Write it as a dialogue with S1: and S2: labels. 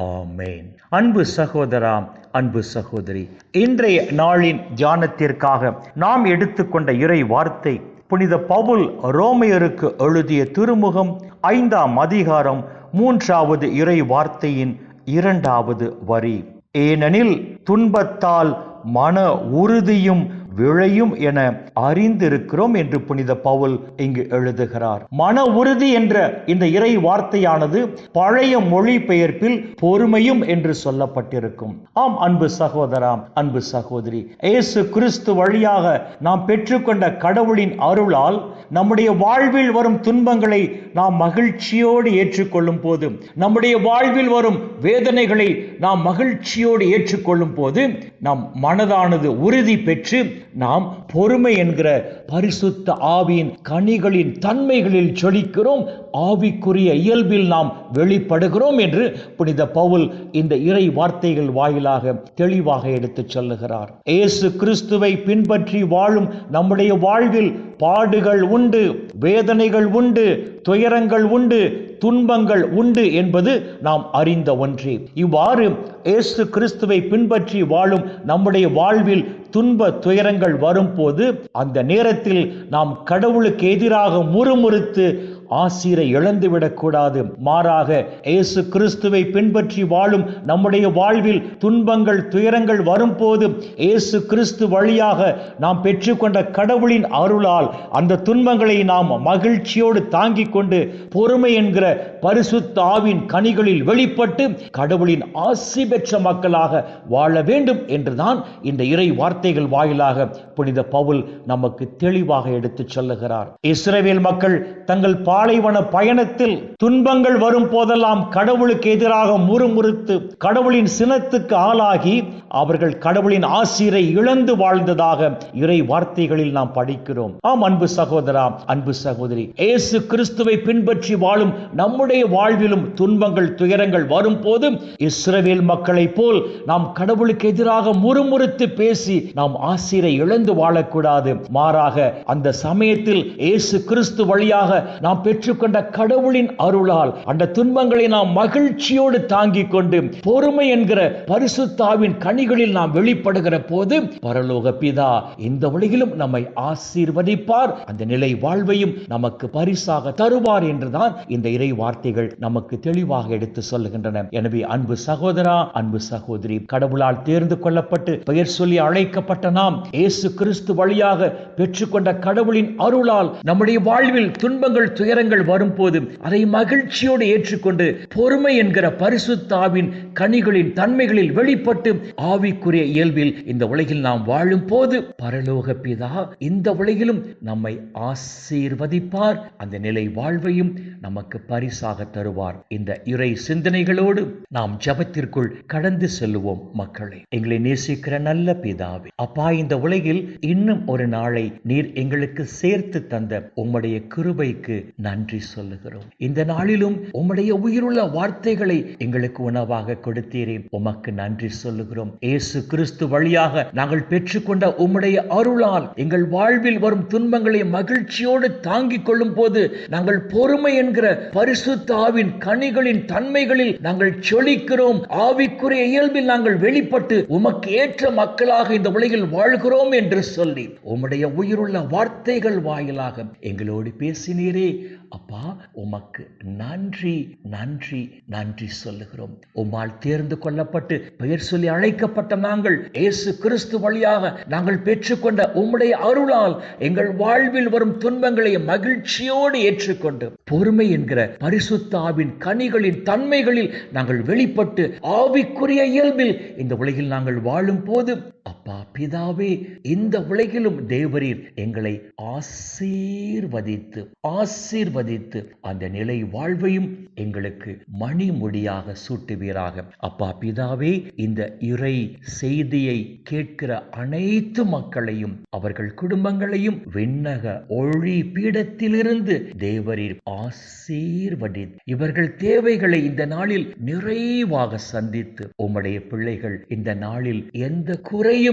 S1: ஆமேன். அன்பு சகோதரா அன்பு சகோதரி இன்றைய நாளின் தியானத்திற்காக நாம் எடுத்துக்கொண்ட இறை வார்த்தை புனித பவுல் ரோமையருக்கு எழுதிய திருமுகம் ஐந்தாம் அதிகாரம் மூன்றாவது இறை வார்த்தையின் இரண்டாவது வரி. ஏனெனில் துன்பத்தால் மன உறுதியும் விழையும் என அறிந்திருக்கிறோம் என்று புனித பவுல் இங்கு எழுதுகிறார். மன உறுதி என்ற இந்த இறை வார்த்தையானது பழைய மொழி பெயர்ப்பில் பொறுமையும் என்று சொல்லப்பட்டிருக்கும். ஆம் அன்பு சகோதராம் அன்பு சகோதரி இயேசு கிறிஸ்து வழியாக நாம் பெற்றுக்கொண்ட கடவுளின் அருளால் நம்முடைய வாழ்வில் வரும் துன்பங்களை நாம் மகிழ்ச்சியோடு ஏற்றுக்கொள்ளும் போது நம்முடைய வாழ்வில் வரும் வேதனைகளை நாம் மகிழ்ச்சியோடு ஏற்றுக்கொள்ளும் போது நம் மனதானது உறுதி பெற்று நாம் பொறுமை என்கிற பரிசுத்த ஆவியின் கனிகளின் தன்மைகளில் சொலிக்கிறோம் ஆவிக்குரிய இயல்பில் நாம் வெளிப்படுகிறோம் என்று புனித பவுல் இந்த இறை வார்த்தைகள் வாயிலாக தெளிவாக எடுத்துச் சொல்லுகிறார். இயேசு கிறிஸ்துவை பின்பற்றி வாழும் நம்முடைய வாழ்வில் பாடுகள் உண்டு வேதனைகள் உண்டு துயரங்கள் உண்டு துன்பங்கள் உண்டு என்பது நாம் அறிந்த ஒன்றே. இவ்வாறு இயேசு கிறிஸ்துவை பின்பற்றி வாழும் நம்முடைய வாழ்வில் துன்ப துயரங்கள் வரும்போது அந்த நேரத்தில் நாம் கடவுளுக்கு எதிராக முறுமுறுத்து ஆசிரை இழந்துவிடக்கூடாது மாறாக இயேசு கிறிஸ்துவை பின்பற்றி வாழும் நம்முடைய வாழ்வில் துன்பங்கள் துயரங்கள் வரும்போது இயேசு கிறிஸ்து வழியாக நாம் பெற்றுக்கொண்ட கடவுளின் அருளால் அந்த துன்பங்களை நாம் மகிழ்ச்சியோடு தாங்கிக் கொண்டு பொறுமை என்கிற பரிசுத்த ஆவின் கனிகளில் வெளிப்பட்டு கடவுளின் ஆசி பெற்ற மக்களாக வாழ வேண்டும் என்றுதான் இந்த இறை வார்த்தைகள் வாயிலாக புனித பவுல் நமக்கு தெளிவாக எடுத்துச் சொல்லுகிறார். இஸ்ரேவேல் மக்கள் தங்கள் பாலைவன பயணத்தில் துன்பங்கள் வரும் போதெல்லாம் கடவுளுக்கு எதிராக முறுமுறுத்து கடவுளின் சினத்துக்கு ஆளாகி அவர்கள் கடவுளின் ஆசிரை இழந்து வாழ்ந்ததாக இறை வார்த்தைகளில் நாம் படிக்கிறோம். ஆம் அன்பு சகோதரா அன்பு சகோதரி இயேசு கிறிஸ்துவை பின்பற்றி வாழும் நம்முடைய வாழ்விலும் துன்பங்கள் துயரங்கள் வரும்போது இஸ்ரவேல் மக்களைப் போல் நாம் கடவுளுக்கு எதிராக முறுமுறுத்து பேசி நாம் ஆசிரை இழந்து வாழக்கூடாது. மாறாக அந்த சமயத்தில் இயேசு கிறிஸ்து வழியாக நாம் பெற்றுக்கொண்ட கடவுளின் அருளால் அந்த துன்பங்களை நாம் மகிழ்ச்சியோடு தாங்கிக் கொண்டு பொறுமை என்கிற பரிசுத்தாவின் கனிகளில் நாம் வெளிப்படுகிற போது பரலோக பிதா இந்த வழியிலும் நம்மை ஆசீர்வதிப்பார். அந்த நிலை வாழ்வையும் நமக்கு பரிசாக தருவார் என்றுதான் இந்த இறை வார்த்தைகள் நமக்கு தெளிவாக எடுத்து சொல்லுகின்றன. எனவே அன்பு சகோதரா அன்பு சகோதரி கடவுளால் தேர்ந்து கொள்ளப்பட்டு பெயர் சொல்லி அழைக்கப்பட்ட நாம் இயேசு கிறிஸ்து வழியாக பெற்றுக்கொண்ட கடவுளின் அருளால் நம்முடைய வாழ்வில் துன்பங்கள் துயரங்கள் வரும்போது அதை மகிழ்ச்சியோடு ஏற்றுக்கொண்டு பொறுமை என்கிற பரிசுத்தாவின் கனிகளின் தன்மைகளில் வெளிப்பட்டு ஆவிக்குரிய இயல்பில் இந்த உலகில் நாம் வாழும் போது பரலோக பிதா இந்த உலகிலும் நம்மை ஆசீர்வதிப்பார். அந்த நிலை வாழ்வையும் நமக்கு பரிசா பரிசாக தருவார். இந்த இறை சிந்தனைகளோடு நாம் ஜபத்திற்குள் கடந்து செல்லுவோம் மக்களே. எங்களை நேசிக்கிற நல்ல பிதாவே அப்பா இந்த உலகில் இன்னும் ஒரு நாளை நீர் எங்களுக்கு சேர்த்து தந்த உம்முடைய கிருபைக்கு நன்றி சொல்லுகிறோம். இந்த நாளிலும் உம்முடைய உயிருள்ள வார்த்தைகளை எங்களுக்கு உணவாக கொடுத்தீரே. உமக்கு நன்றி சொல்லுகிறோம். ஏசு கிறிஸ்து வழியாக நாங்கள் பெற்றுக்கொண்ட உம்முடைய அருளால் எங்கள் வாழ்வில் வரும் துன்பங்களை மகிழ்ச்சியோடு தாங்கிக் கொள்ளும் போது நாங்கள் பொறுமை என்கிற பரிசு பரிசுத்தாவின் கனிகளின் தன்மைகளில் நாங்கள் செழிக்கிறோம். ஆவிக்குரிய இயல்பில் நாங்கள் வெளிப்பட்டு உமக்கு ஏற்ற மக்களாக இந்த உலகில் வாழ்கிறோம் என்று சொல்லி உம்முடைய உயிருள்ள வார்த்தைகள் வாயிலாக எங்களோடு பேசினீரே. அப்பா உமக்கு நன்றி நன்றி நன்றி சொல்லுகிறோம். உம்மால் தேர்ந்து கொள்ளப்பட்டு பெயர் சொல்லி அழைக்கப்பட்ட நாங்கள் இயேசு கிறிஸ்து வழியாக நாங்கள் பெற்றுக்கொண்ட உம்முடைய அருளால் எங்கள் வாழ்வில் வரும் துன்பங்களை மகிழ்ச்சியோடு ஏற்றுக்கொண்டு பொறுமை என்கிற பரிசு பரிசுத்தாவின் கனிகளின் தன்மைகளில் நாங்கள் வெளிப்பட்டு ஆவிக்குரிய இயல்பில் இந்த உலகில் நாங்கள் வாழும் போது அப்பா பிதாவே இந்த உலகிலும் தேவரீர் எங்களை ஆசீர்வதித்து ஆசீர்வதித்து அந்த நிலை வாழ்வையும் எங்களுக்கு மணிமுடியாக சூட்டுவீராக. அப்பா பிதாவே இந்த இறை செய்தியை கேட்கிற அனைத்து மக்களையும் அவர்கள் குடும்பங்களையும் விண்ணக ஒளி பீடத்திலிருந்து தேவரீர் ஆசீர்வதி இவர்கள் தேவைகளை இந்த நாளில் நிறைவாக சந்தித்து உம்முடைய பிள்ளைகள் இந்த நாளில் எந்த குறையும்